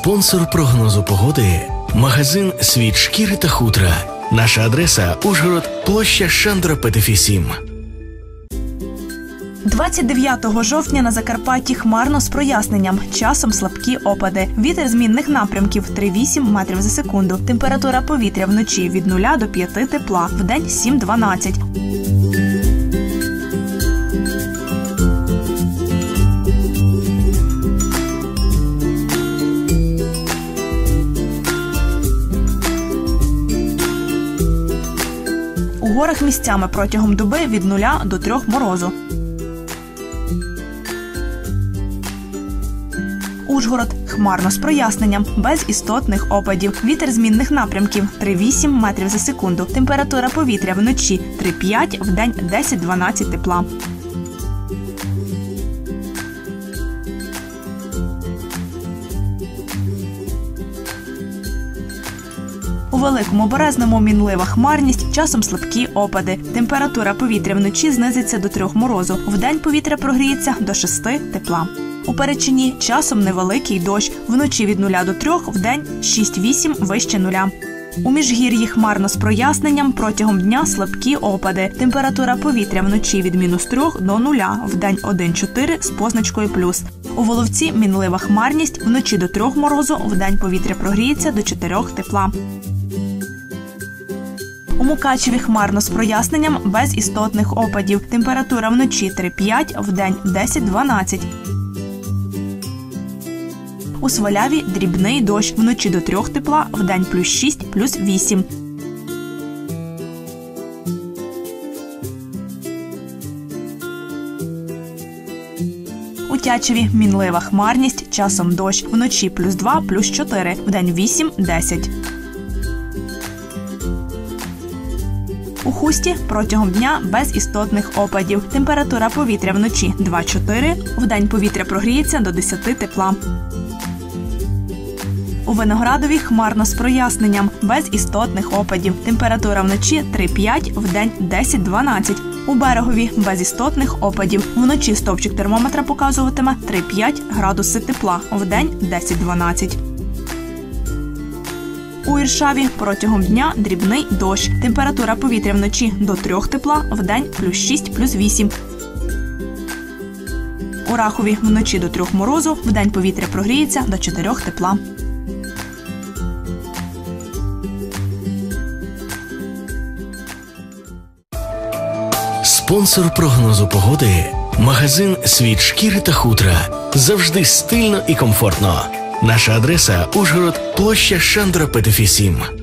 Спонсор прогнозу погоди магазин Світ шкіри та хутра. Наша адреса Ужгород, площа Шандра Петефі 7. 29 жовтня на Закарпатті хмарно з проясненням. Часом слабкі опади. Вітер змінних напрямків 3,8 метрів за секунду. Температура повітря вночі від 0 до 5 тепла, вдень 7-12. Горах місцями протягом доби від 0 до 3 морозу. Ужгород хмарно з проясненням, без істотних опадів. Вітер змінних напрямків 3,8 метрів за секунду. Температура повітря вночі 3,5, вдень 10-12 тепла. Великому березному мінлива хмарність, часом слабкі опади. Температура повітря вночі знизиться до 3 морозу. Вдень повітря прогріється до 6 тепла. У Перечині часом невеликий дощ. Вночі від 0 до 3, вдень 6-8 вище нуля. У міжгір'ї хмарно з проясненням протягом дня слабкі опади. Температура повітря вночі від мінус 3 до 0, вдень 1-4 з позначкою плюс. У Воловці мінлива хмарність, вночі до 3 морозу, вдень повітря прогріється до 4 тепла. Мукачеві хмарно з проясненням без істотних опадів. Температура вночі 3-5, вдень 10-12. У Сваляві дрібний дощ. Вночі до 3 тепла, вдень плюс 6, плюс 8. У Тячеві мінлива хмарність, часом дощ. Вночі плюс 2, плюс 4, вдень 8, У хусті протягом дня без істотних опадів. Температура повітря вночі 2-4, вдень повітря прогріється до 10 тепла. У Виноградові хмарно з проясненням, без істотних опадів. Температура вночі 3-5, вдень 10-12. У берегові без істотних опадів. Вночі стовпчик термометра показуватиме 3-5 градуси тепла, вдень 10-12. У Іршаві протягом дня дрібний дощ. Температура повітря вночі до 3 тепла, вдень плюс 6, плюс 8. У Рахові вночі до 3 морозу, вдень повітря прогріється до 4 тепла. Спонсор прогнозу погоди магазин Світ шкіри та хутра. Завжди стильно і комфортно. Наша адреса Ужгород, площа Шандра Петефі 7.